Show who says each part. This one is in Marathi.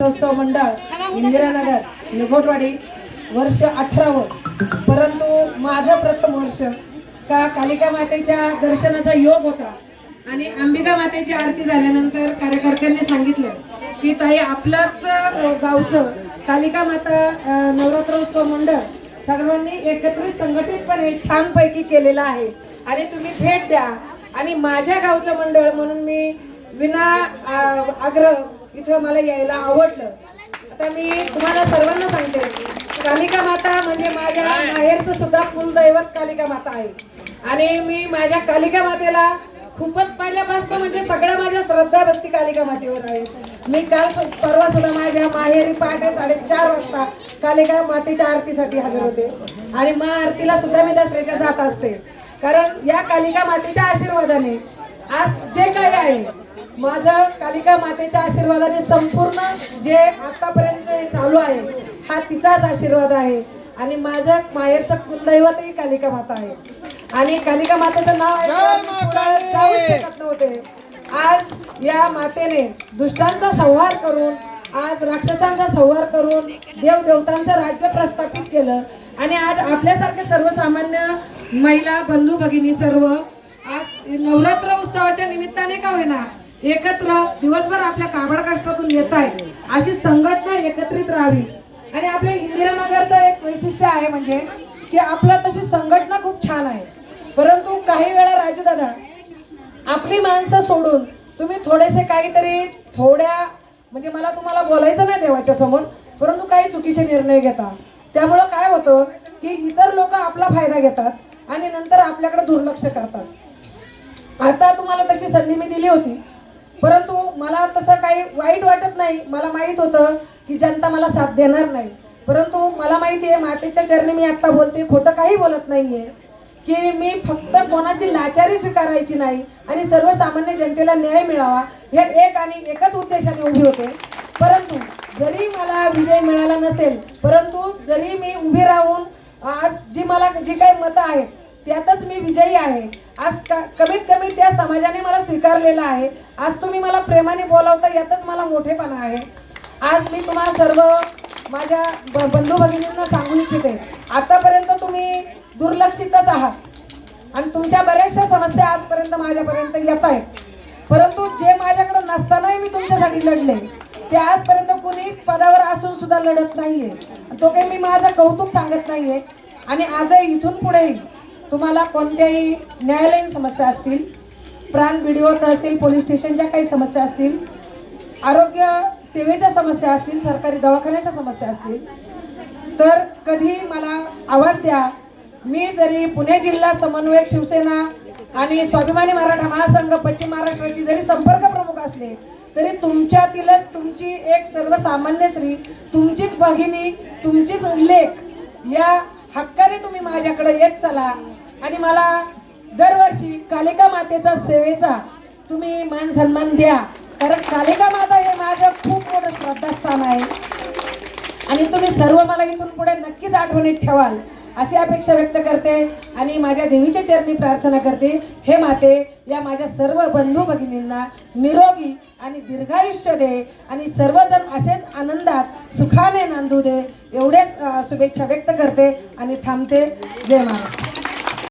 Speaker 1: उत्सव मंडळ इंदिरानगर निघोटवाडी वर्ष अठरावं. परंतु माझं प्रथम वर्ष का कालिका मातेच्या दर्शनाचा योग होता आणि अंबिका मातेची आरती झाल्यानंतर कार्यकर्त्यांनी सांगितलं की ताई आपलाच गावचं कालिका माता नवरात्रोत्सव मंडळ सर्वांनी एकत्रित संघटितपणे छानपैकी केलेलं आहे आणि तुम्ही भेट द्या आणि माझ्या गावचं मंडळ म्हणून मी विना आग्रह इथं मला यायला आवडलं. आता मी तुम्हाला सर्वांना सांगते. कालिका माता म्हणजे माझ्या माहेरचं सुद्धा कुलदैवत कालिका माता आहे. आणि मी माझ्या कालिका मातेला खूपच पहिल्यापासून म्हणजे सगळ्या माझ्या श्रद्धा भक्ती कालिका मातेवर आहे. मी काल परवा सुद्धा माझ्या माहेरी पहाटे साडेचार वाजता कालिका मातेच्या आरतीसाठी हजर होते. आणि मग आरतीला सुद्धा मी दसऱ्याच्या जात असते. कारण या कालिका मातेच्या आशीर्वादाने आज जे काही आहे माझं कालिका मातेच्या आशीर्वादाने संपूर्ण जे आतापर्यंत चालू आहे हा तिचाच आशीर्वाद आहे. आणि माझं माहेरचं कुलदैवतही कालिका माता आहे. आणि कालिका मातेचं नाव जाऊच शकत नव्हते. आज या मातेने दुष्टांचा संहार करून आज राक्षसांचा संहार करून देव देवतांचं राज्य प्रस्थापित केलं. आणि आज आपल्यासारखे सर्वसामान्य महिला बंधू भगिनी सर्व आज नवरात्र उत्सवाच्या निमित्ताने का होईना एकत्र दिवसभर आपल्या काबड कष्टातून येत आहे. अशी संघटना एकत्रित राहावी. आणि आपल्या इंदिरानगरचं एक वैशिष्ट्य आहे म्हणजे की आपलं तशी संघटना खूप छान आहे. परंतु काही वेळा राजू दादा आपली माणसं सोडून तुम्ही थोडेसे काहीतरी थोड्या म्हणजे मला तुम्हाला बोलायचं नाही देवाच्या समोर परंतु काही चुकीचे निर्णय घेता. त्यामुळं काय होतं की इतर लोक आपला फायदा घेतात आणि नंतर आपल्याकडे दुर्लक्ष करतात. आता तुम्हाला तशी संधी मी दिली होती. परंतु मला तसं काही वाईट वाटत नाही. मला माहीत होतं की जनता मला साथ देणार नाही. परंतु मला माहिती आहे मातेच्या चरणी मी आत्ता बोलते खोटं काही बोलत नाही आहे की मी फक्त कोणाची लाचारी स्वीकारायची नाही आणि सर्वसामान्य जनतेला न्याय मिळावा या एक आणि एकच उद्देशाने उभी होते. परंतु जरी मला विजय मिळाला नसेल परंतु जरी मी उभी राहून आज जी मला जी काही मतं आहेत त्यातच मी विजयी आहे. आज का कमीत कमी त्या समाजाने मला स्वीकारलेलं आहे. आज तुम्ही मला प्रेमाने बोलावता यातच मला मोठेपणा आहे. आज मी तुम्हाला सर्व माझ्या ब बंधू भगिनींना सांगू इच्छिते. आतापर्यंत तुम्ही दुर्लक्षितच आहात. आणि तुमच्या बऱ्याचशा समस्या आजपर्यंत माझ्यापर्यंत येत आहेत. परंतु जे माझ्याकडे नसतानाही मी तुमच्यासाठी लढले ते आजपर्यंत कुणी पदावर असून सुद्धा लढत नाहीये. तो काही मी माझं कौतुक सांगत नाहीये. आणि आजही इथून पुढेही तुम्हाला कोणत्याही न्यायालयीन समस्या असतील प्राण व्हिडिओ तहसील पोलीस स्टेशनच्या काही समस्या असतील आरोग्य सेवेच्या समस्या असतील सरकारी दवाखान्याच्या समस्या असतील तर कधी मला आवाज द्या. मी जरी पुणे जिल्हा समन्वयक शिवसेना आणि स्वाभिमानी मराठा महासंघ पश्चिम महाराष्ट्राची जरी संपर्क प्रमुख असले तरी तुमच्यातीलच तुमची एक सर्वसामान्य स्त्री तुमचीच भगिनी तुमचीच लेख या हक्काने तुम्ही माझ्याकडे येत चला. आणि मला दरवर्षी कालिका मातेचा सेवेचा तुम्ही मान सन्मान द्या. कारण कालिका माता हे माझं खूप मोठं श्रद्धास्थान आहे. आणि तुम्ही सर्व मला इथून पुढे नक्कीच आठवणीत ठेवाल. अशी अपेक्षा व्यक्त करते आणि माझ्या देवीच्या चरणी प्रार्थना करते. हे माते या माझ्या सर्व बंधू भगिनींना निरोगी आणि दीर्घायुष्य दे आणि सर्वजण असेच आनंदात सुखाने नांदू दे. एवढेच शुभेच्छा व्यक्त करते आणि थांबते. जय महाराज.